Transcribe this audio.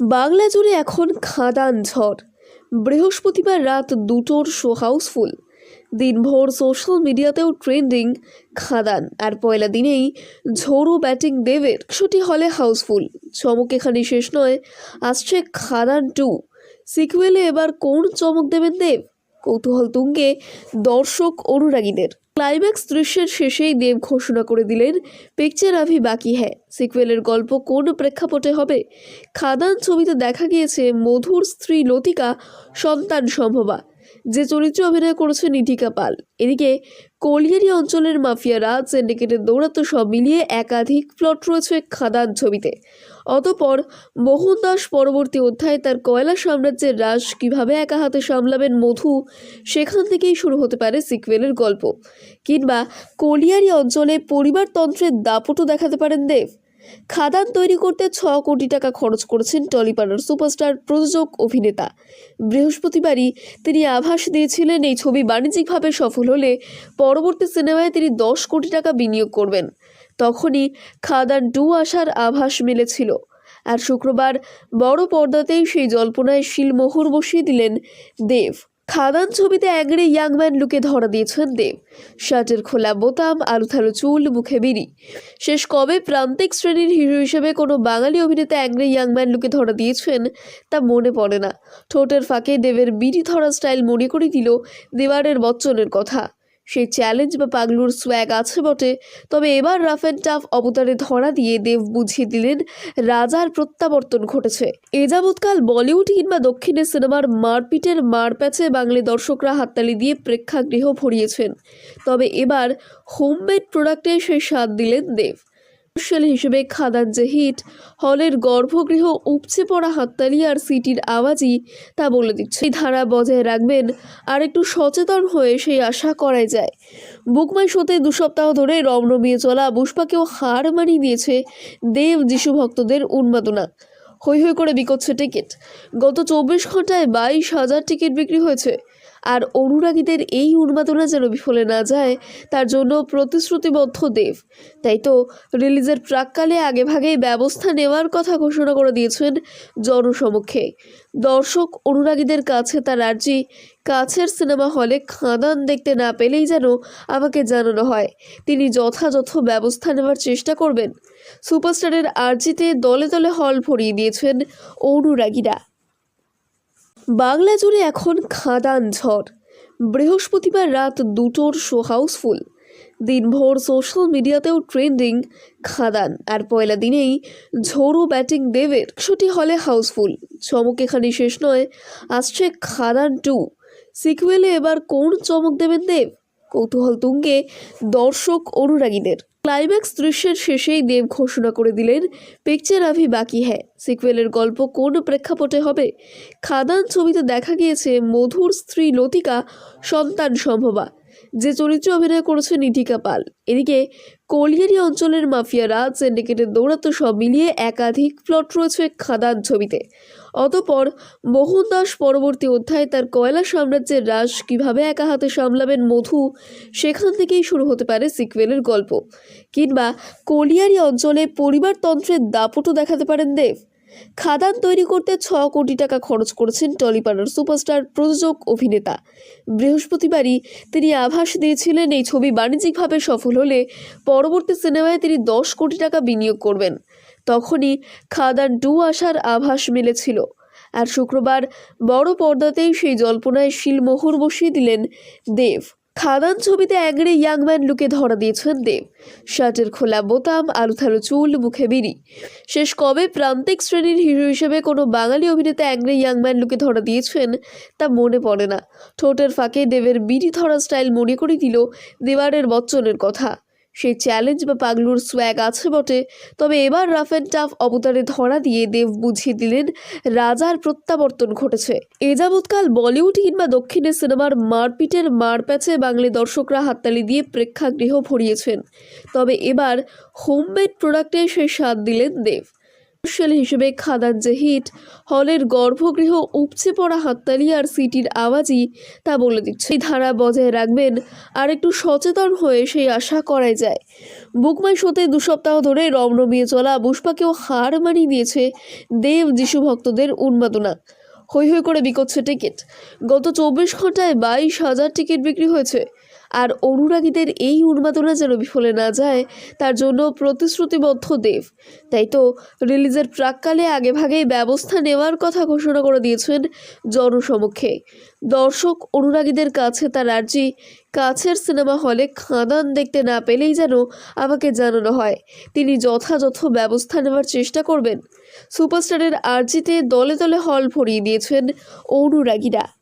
বাংলা জুড়ে এখন খাদান ঝড়। বৃহস্পতিবার রাত দুটোর শো হাউসফুল। দিনভর সোশ্যাল মিডিয়াতেও ট্রেন্ডিং খাদান। আর পয়লা দিনেই ঝোড়ো ব্যাটিং দেবের। ছুটি হলে হাউসফুল। চমক এখানে শেষ নয়, আসছে খাদান টু। সিকুয়েলে এবার কোন চমক দেবেন দেব? কৌতূহল তুঙ্গে দর্শক অনুরাগীদের। ক্লাইম্যাক্স দৃশ্যের শেষেই দেব ঘোষণা করে দিলেন পিকচার আভি বাকি হ্যাঁ সিকুয়েলের গল্প কোন প্রেক্ষাপটে হবে? খাদান ছবিতে দেখা গিয়েছে মধুর স্ত্রী লতিকা সন্তান সম্ভবা। যে চরিত্রে অভিনয় করেছে নিধিকা পাল। এদিকে কলিয়ারি অঞ্চলের মাফিয়ারা সিন্ডিকেটের দৌরাত্ম সব মিলিয়ে একাধিক প্লট রয়েছে খাদান ছবিতে। অতপর মোহন দাস পরবর্তী অধ্যায়ে তার কয়লা সাম্রাজ্যের রাজ কীভাবে একা হাতে সামলাবেন মধু, সেখান থেকেই শুরু হতে পারে সিকুয়েলের গল্প। কিংবা কলিয়ারি অঞ্চলে পরিবারতন্ত্রের দাপটও দেখাতে পারেন দেব। খাদান তৈরি করতে ছ কোটি টাকা খরচ করেছেন টলিপাড়ার সুপারস্টার, প্রযোজক, অভিনেতা। বৃহস্পতিবারই তিনি আভাস দিয়েছিলেন এই ছবি বাণিজ্যিকভাবে সফল হলে পরবর্তী সিনেমায় তিনি দশ কোটি টাকা বিনিয়োগ করবেন। তখনই খাদান টু আসার আভাস মিলেছিল। আর শুক্রবার বড় পর্দাতেই সেই জল্পনায় শিলমোহর বসিয়ে দিলেন দেব। খাদান ছবিতে অ্যাংরে ইয়াংম্যান লুকে ধরা দিয়েছেন দেব। শার্টের খোলা বোতাম, আলুথালু চুল, মুখে বিড়ি। শেষ কবে প্রান্তিক শ্রেণির হিরো হিসেবে কোনো বাঙালি অভিনেতা অ্যাংরে ইয়াংম্যান লুকে ধরা দিয়েছেন, তা মনে পড়ে না। ঠোঁটের ফাঁকে দেবের বিড়ি ধরা স্টাইল মনে করে দিল দেওয়ারের বচ্চনের কথা। সেই চ্যালেঞ্জ বা পাগলুর সোয়াগ আছে বটে। তবে এবার রাফ অ্যান্ড টাফ অবতারে ধরা দিয়ে দেব বুঝিয়ে দিলেন, রাজার প্রত্যাবর্তন ঘটেছে। এ যাবৎকাল বলিউড কিংবা দক্ষিণের সিনেমার মারপিটের মারপ্যাচে বাংলা দর্শকরা হাততালি দিয়ে প্রেক্ষাগৃহ ভরিয়েছেন। তবে এবার হোমমেড প্রোডাক্টে সেই স্বাদ দিলেন দেব। কমার্শিয়াল হিসেবে খাদান যে হিট, হলের গর্ভগৃহ উপচে পড়া হাততালি আর সিটির আওয়াজই তা বলে দিচ্ছে। এই ধারা বজায় রাখবেন আর একটু সচেতন হয়ে সেই আশা করাই যায়। বুকমাই শোতে দু সপ্তাহ ধরে রমরমিয়ে চলা পুষ্পাকেও হার মানিয়ে দিয়েছে দেব যিশু ভক্তদের উন্মাদনা। হৈ হৈ করে বিকোচ্ছে টিকিট। গত চব্বিশ ঘন্টায় বাইশ হাজার টিকিট বিক্রি হয়েছে। আর অনুরাগীদের এই উন্মাদনা যেন বিফলে না যায়, তার জন্য প্রতিশ্রুতিবদ্ধ দেব। তাই তো রিলিজের প্রাককালে আগেভাগেই ব্যবস্থা নেওয়ার কথা ঘোষণা করে দিয়েছেন জনসমক্ষে। দর্শক অনুরাগীদের কাছে তার আর্জি, কাছের সিনেমা হলে খাদান দেখতে না পেলেই যেন আমাকে জানানো হয়, তিনি যথাযথ ব্যবস্থা নেওয়ার চেষ্টা করবেন। সুপারস্টারের আর্জিতে দলে দলে হল ভরিয়ে দিয়েছেন অনুরাগীরা। বাংলা জুড়ে এখন খাদান ঝড়। বৃহস্পতিবার রাত দুটোর শো হাউসফুল। দিনভর সোশ্যাল মিডিয়াতেও ট্রেন্ডিং খাদান। আর পয়লা দিনেই ঝোড়ো ব্যাটিং দেবের শোটি হলে হাউসফুল। চমক এখানে শেষ নয়, আসছে খাদান টু। সিকুয়েলে এবার কোন চমক দেবেন দেব? কৌতূহল তুঙ্গে দর্শক অনুরাগীদের। ক্লাইম্যাক্স দৃশ্যের শেষেই দেব ঘোষণা করে দিলেন পিকচার আভি বাকি হ্যাঁ সিকুয়েলের গল্প কোন প্রেক্ষাপটে হবে? খাদান ছবিতে দেখা গিয়েছে মধুর স্ত্রী লতিকা সন্তান সম্ভবা। যে চরিত্রে অভিনয় করেছে নিধিকা পাল। এদিকে কলিয়ারি অঞ্চলের মাফিয়ারা সিন্ডিকেটের দৌরাত্ম সব মিলিয়ে একাধিক প্লট রয়েছে খাদান ছবিতে। অতপর মোহন দাস পরবর্তী অধ্যায়ে তার কয়লা সাম্রাজ্যের রাজ কীভাবে একা হাতে সামলাবেন মধু, সেখান থেকেই শুরু হতে পারে সিকুয়েলের গল্প। কিংবা কলিয়ারি অঞ্চলে পরিবারতন্ত্রের দাপটও দেখাতে পারেন দেব। খাদান তৈরি করতে ছ কোটি টাকা খরচ করেছেন টলিপাড়ার সুপারস্টার, প্রযোজক, অভিনেতা। বৃহস্পতিবারই তিনি আভাস দিয়েছিলেন এই ছবি বাণিজ্যিকভাবে সফল হলে পরবর্তী সিনেমায় তিনি দশ কোটি টাকা বিনিয়োগ করবেন। তখনই খাদান টু আসার আভাস মিলেছিল। আর শুক্রবার বড় পর্দাতেই সেই জল্পনায় শিলমোহর বসিয়ে দিলেন দেব। খাদান ছবিতে অ্যাংরে ইয়াংম্যান লুকে ধরা দিয়েছেন দেব। শার্টের খোলা বোতাম, আলুথালু চুল, মুখে বিড়ি। শেষ কবে প্রান্তিক শ্রেণির হিরো হিসেবে কোনো বাঙালি অভিনেতা অ্যাংরে ইয়াংম্যান লুকে ধরা দিয়েছেন, তা মনে পড়ে না। ঠোঁটের ফাঁকে দেবের বিড়ি ধরা স্টাইল মনে করে দিল দেবারের বচ্চনের কথা। সেই চ্যালেঞ্জ বা পাগলুর সোয়াগ আছে বটে। তবে এবার রাফ অ্যান্ড টাফ অবতারে ধরা দিয়ে দেব বুঝিয়ে দিলেন, রাজার প্রত্যাবর্তন ঘটেছে। এ যাবৎকাল বলিউড কিংবা দক্ষিণের সিনেমার মারপিটের মারপ্যাচে বাংলা দর্শকরা হাততালি দিয়ে প্রেক্ষাগৃহ ভরিয়েছেন। তবে এবার হোমমেড প্রোডাক্টে সেই স্বাদ দিলেন দেব। কমার্শিয়াল হিসেবে খাদান যে হিট, হলের গর্ভগৃহ উপচে পড়া হাততালি আর সিটির আওয়াজই তা বলে দিচ্ছে। এই ধারা বজায় রাখবেন আর একটু সচেতন হয়ে সেই আশা করাই যায়। বুকমাই শোতে দু সপ্তাহ ধরে রমরমিয়ে চলা পুষ্পাকেও হার মানিয়ে দিয়েছে দেব যিশু ভক্তদের উন্মাদনা। হৈ হৈ করে বিকোচ্ছে টিকিট। গত চব্বিশ ঘন্টায় বাইশ হাজার টিকিট বিক্রি হয়েছে। আর অনুরাগীদের এই উন্মাদনা যেন বিফলে না যায়, তার জন্য প্রতিশ্রুতিবদ্ধ দেব। তাই তো রিলিজের প্রাককালে আগেভাগেই ব্যবস্থা নেওয়ার কথা ঘোষণা করে দিয়েছেন জনসমক্ষে। দর্শক অনুরাগীদের কাছে তার আর্জি, কাছের সিনেমা হলে খাদান দেখতে না পেলেই যেন আমাকে জানানো হয়, তিনি যথাযথ ব্যবস্থা নেওয়ার চেষ্টা করবেন। সুপারস্টারের আর্জিতে দলে দলে হল ভরিয়ে দিয়েছেন অনুরাগীরা।